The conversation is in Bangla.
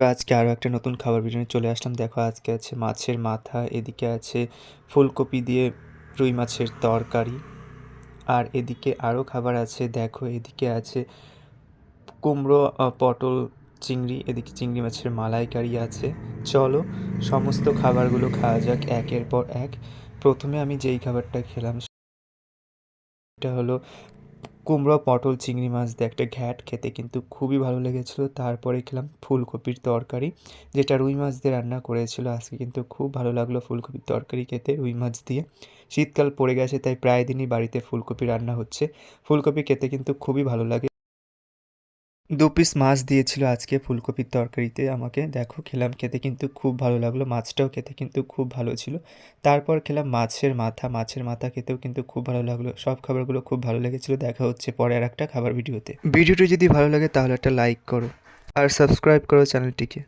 আজকে আরও একটা নতুন খাবার নিয়ে চলে আসলাম। দেখো, আজকে আছে মাছের মাথা, এদিকে আছে ফুলকপি দিয়ে রুই মাছের তরকারি, আর এদিকে আরও খাবার আছে। দেখো, এদিকে আছে কুমড়ো পটল, চিংড়ি, এদিকে চিংড়ি মাছের মালাইকারি আছে। চলো, সমস্ত খাবারগুলো খাওয়া যাক একের পর এক। প্রথমে আমি যেই খাবারটা খেলাম, সেটা হলো কুমড়ো, পটল, চিংড়ি মাছ দিয়ে একটা ঘ্যাট খেতে কিন্তু খুবই ভালো লেগেছিলো। তারপরে খেলাম ফুলকপির তরকারি, যেটা রুই মাছ দিয়ে রান্না করেছিল। আজকে কিন্তু খুব ভালো লাগল ফুলকপির তরকারি খেতে রুই মাছ দিয়ে। শীতকাল পড়ে গেছে, তাই প্রায় দিনই বাড়িতে ফুলকপি রান্না হচ্ছে। ফুলকপি খেতে কিন্তু খুবই ভালো লাগে। দু পিস মাছ দিয়েছিল আজকে ফুলকপির তরকারিতে, আমাকে। দেখো, খেলাম খেতে কিন্তু খুব ভালো লাগল, মাছটাও খেতে কিন্তু খুব ভালো ছিল। তারপর খেলাম মাছের মাথা মাছের মাথা খেতেও কিন্তু খুব ভালো লাগল, সব খাবারগুলো খুব ভালো লেগেছিলো, দেখা হচ্ছে পরে আর একটা খাবার ভিডিওতে। ভিডিওটি যদি ভালো লাগে তাহলে একটা লাইক করো আর সাবস্ক্রাইব করো চ্যানেলটিকে।